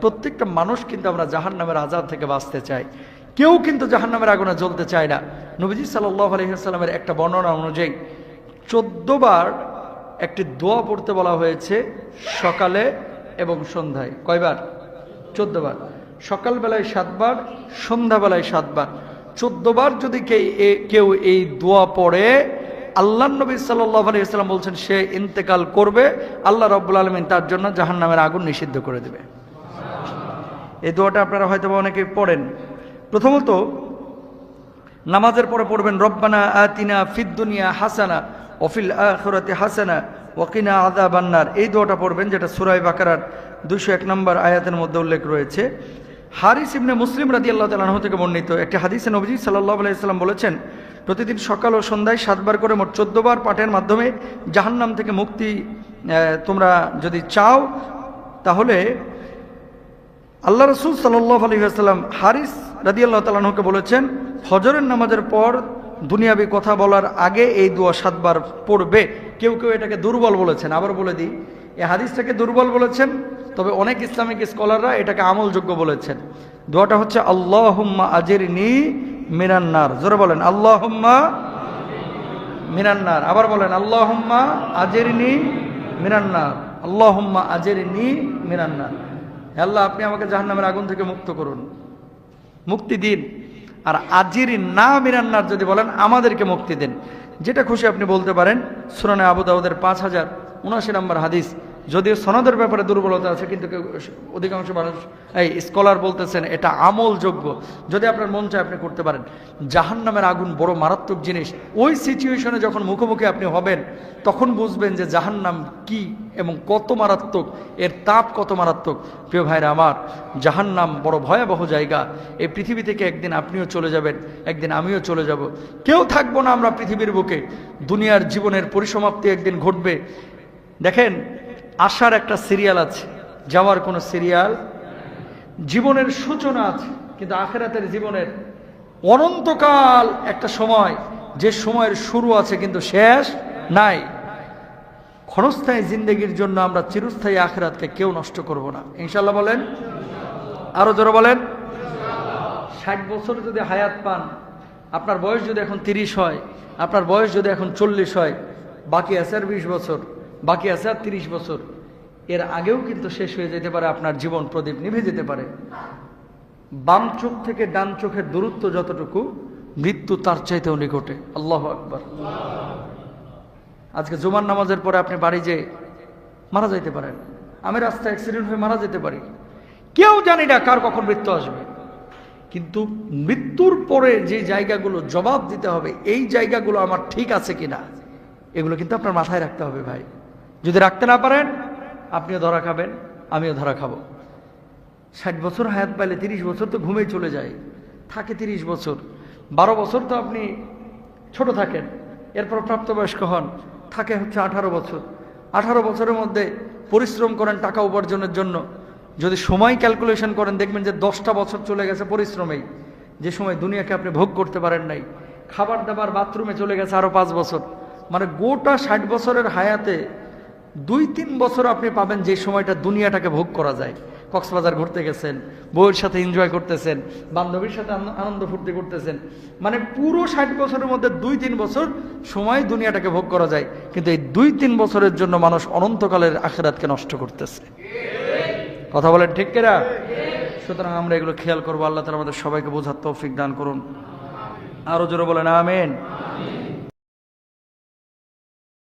প্রত্যেকটা মানুষ কিন্তু আমরা জাহান নামের আজাদ থেকে বাঁচতে চাই। কেউ কিন্তু জাহান নামের আগুনে জ্বলতে চায় না। নবীজি সাল্লাহ আলহিহাস্লামের একটা বর্ণনা অনুযায়ী চোদ্দবার একটি দোয়া পড়তে বলা হয়েছে সকালে এবং সন্ধ্যায়। কয়বার? চোদ্দবার। সকালবেলায় সাতবার, সন্ধ্যাবেলায় সাতবার। চোদ্দবার যদি কেউ এই দোয়া পড়ে আল্লাহ নবী সাল্লাহ আলিয়াল্লাম বলছেন, সে ইন্তেকাল করবে, আল্লাহ রব্বুল আলমিন তার জন্য জাহান নামের আগুন নিষিদ্ধ করে দেবে। এই দোয়াটা আপনারা হয়তো অনেকে পড়েন। প্রথমত, নামাজের পরে পড়বেন, রব্বানা আতিনা ফিদ দুনিয়া হাসানা অফিল আখরাতে হাসানা ওয়াকিনা আদা বান্নার এই দোয়াটা পড়বেন, যেটা সুরাই বাকারার দুশো এক নম্বর আয়াতের মধ্যে উল্লেখ রয়েছে। হারিস ইবনে মুসলিম রাদি আল্লাহ তালাহ থেকে বর্ণিত একটি হাদিসে নবজি সাল্লাহ আলাইসাল্লাম বলেছেন, প্রতিদিন সকাল ও সন্ধ্যায় সাতবার করে মোট চোদ্দবার পাঠের মাধ্যমে জাহান্নাম থেকে মুক্তি তোমরা যদি চাও, তাহলে আল্লাহ রসুল সাল্লাহ আলী আসাল্লাম হারিস রাদি আল্লাহ তালাহকে বলেছেন, ফজরের নামাজের পর দুনিয়াবি কথা বলার আগে এই দোয়া সাতবার পড়বে। কেউ কেউ এটাকে দুর্বল বলেছেন। আবার বলে দিই এই হাদিসটাকে দুর্বল বলেছেন, তবে অনেক ইসলামিক স্কলাররা এটাকে আমলযোগ্য বলেছেন। দোয়াটা হচ্ছে, আল্লাহুম্মা আজের নি মিনান্নার জোরে বলেন, আল্লাহুম্মা মিনান্নার আবার বলেন, আল্লাহুম্মা আজের নি মিনান্নার আল্লাহুম্মা আজের নি মিনান্নার আল্লাহ, আপনি আমাকে জাহান্নামের আগুন থেকে মুক্ত করুন। মুক্তি দিন। আর আজির না মিরান্নার যদি বলেন, আমাদেরকে মুক্তি দিন। যেটা খুশি আপনি বলতে পারেন, সুরানে আবু পাঁচ হাজার উনাশি নম্বর হাদিস যদিও সনদের ব্যাপারে দুর্বলতা আছে, কিন্তু কেউ অধিকাংশ মানুষ, এই স্কলার বলতেছেন, এটা আমলযোগ্য। যদি আপনার মন চায় আপনি করতে পারেন। জাহান্নামের আগুন বড় মারাত্মক জিনিস। ওই সিচুয়েশনে যখন মুখোমুখি আপনি হবেন, তখন বুঝবেন যে জাহান্নাম কি এবং কত মারাত্মক, এর তাপ কত মারাত্মক। প্রিয় ভাইরা আমার, জাহান্নাম বড় ভয়াবহ জায়গা। এই পৃথিবী থেকে একদিন আপনিও চলে যাবেন, একদিন আমিও চলে যাব। কেউ থাকব না আমরা পৃথিবীর বুকে। দুনিয়ার জীবনের পরিসমাপ্তি একদিন ঘটবে। দেখেন আসার একটা সিরিয়াল আছে, যাওয়ার কোনো সিরিয়াল? জীবনের সূচনা আছে, কিন্তু আখেরাতের জীবনের অনন্তকাল একটা সময়, যে সময়ের শুরু আছে কিন্তু শেষ নাই। ক্ষণস্থায়ী জিন্দগির জন্য আমরা চিরস্থায়ী আখেরাতকে কেউ নষ্ট করব না। ইনশাল্লাহ বলেন? আরও জোরে বলেন? ষাট বছর যদি হায়াত পান, আপনার বয়স যদি এখন তিরিশ হয়, আপনার বয়স যদি এখন চল্লিশ হয়, বাকি আছে আর বিশ বছর। বাকি আছে আর তিরিশ বছর। এর আগেও কিন্তু শেষ হয়ে যেতে পারে, আপনার জীবন প্রদীপ নিভে যেতে পারে। বাম চোখ থেকে ডান চোখের দূরত্ব যতটুকু, মৃত্যু তার চাইতেও নিকটে। আল্লাহ আকবর। আজকে জুমার নামাজের পরে আপনি বাড়ি যেয়ে মারা যাইতে পারেন। আমি রাস্তায় অ্যাক্সিডেন্ট হয়ে মারা যেতে পারি। কেউ জানি না কার কখন মৃত্যু আসবে। কিন্তু মৃত্যুর পরে যে জায়গাগুলো জবাব দিতে হবে, এই জায়গাগুলো আমার ঠিক আছে কিনা, এগুলো কিন্তু আপনার মাথায় রাখতে হবে ভাই। যদি রাখতে না পারেন, আপনিও ধরা খাবেন, আমিও ধরা খাব। ষাট বছর হায়াত পাইলে তিরিশ বছর তো ঘুমেই চলে যায়। থাকে তিরিশ বছর। বারো বছর তো আপনি ছোট থাকেন, এরপর প্রাপ্তবয়স্ক হন, থাকে হচ্ছে আঠারো বছর। আঠারো বছরের মধ্যে পরিশ্রম করেন টাকা উপার্জনের জন্য। যদি সময় ক্যালকুলেশন করেন, দেখবেন যে দশটা বছর চলে গেছে পরিশ্রমেই। যে সময় দুনিয়াকে আপনি ভোগ করতে পারেন নাই। খাবার দাবার বাথরুমে চলে গেছে আরও পাঁচ বছর। মানে গোটা ষাট বছরের হায়াতে দুই তিন বছর আপনি পাবেন যে সময়টা দুনিয়াটাকে ভোগ করা যায়। কক্সবাজার ঘুরতে গেছেন, বউয়ের সাথে এনজয় করতেছেন, বান্ধবীর সাথে আনন্দ ফুর্তি করতেছেন। মানে পুরো ষাট বছরের মধ্যে দুই তিন বছর সময় দুনিয়াটাকে ভোগ করা যায়। কিন্তু এই দুই তিন বছরের জন্য মানুষ অনন্তকালের আখেরাতকে নষ্ট করতেছে। কথা বলেন ঠিক কেরা সুতরাং আমরা এগুলো খেয়াল করব। আল্লাহ তালা আমাদের সবাইকে বোঝার তৌফিক দান করুন। আরও জোরে বলেন, আমেন।